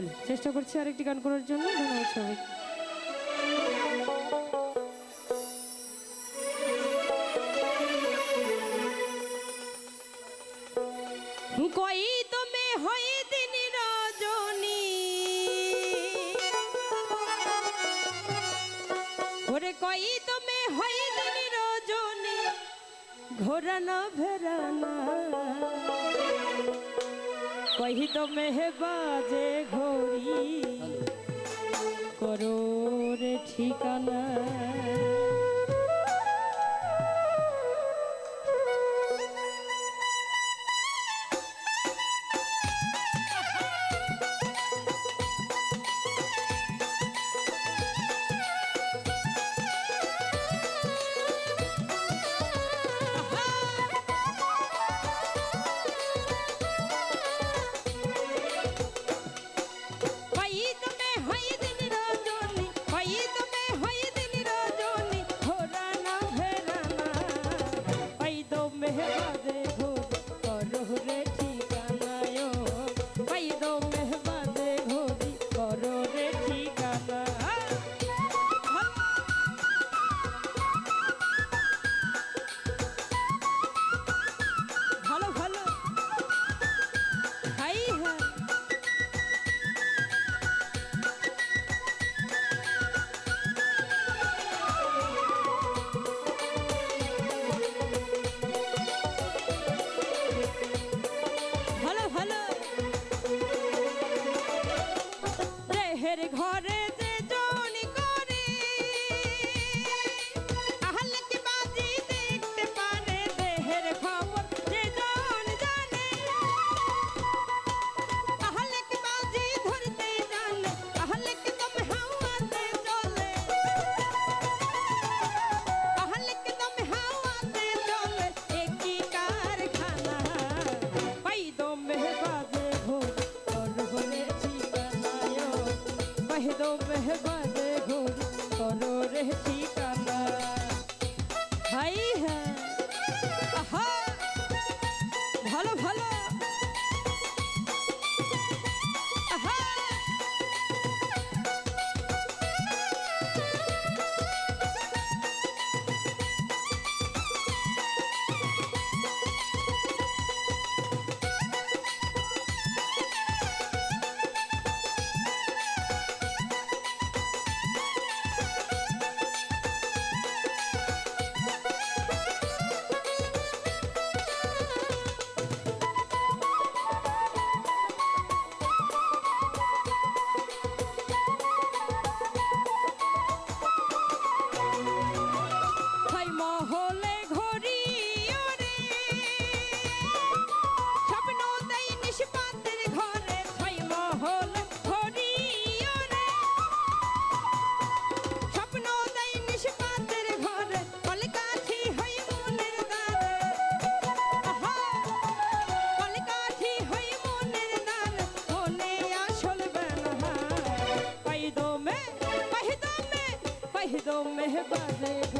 Sorry চেষ্টা করছি আরেকটি গান করার জন্য। ধন্যবাদ সবাই কই তুমি হয় দিন রজনী? ঘোরানো কহি তো ঠিকানা कह दो मेहबान घोर करो रह ठिकाना भाई है। i'm fazer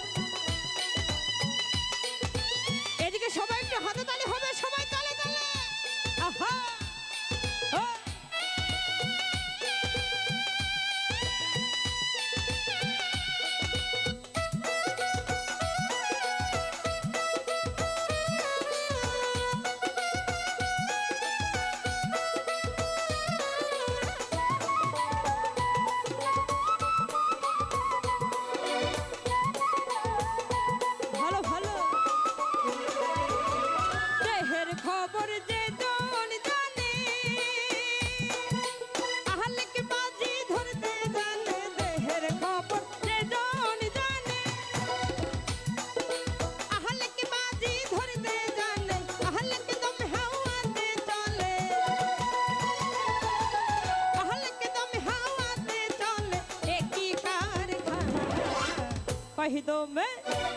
कही दो मैं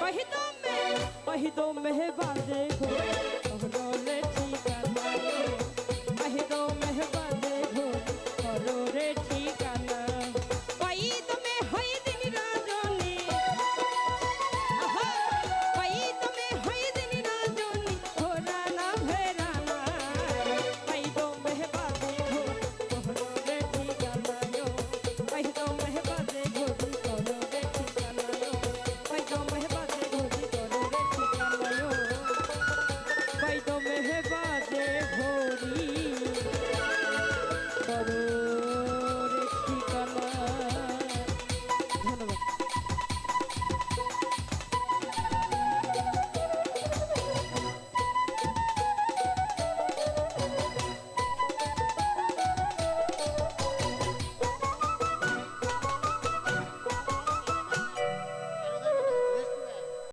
कही दो मैं कही दो मैं को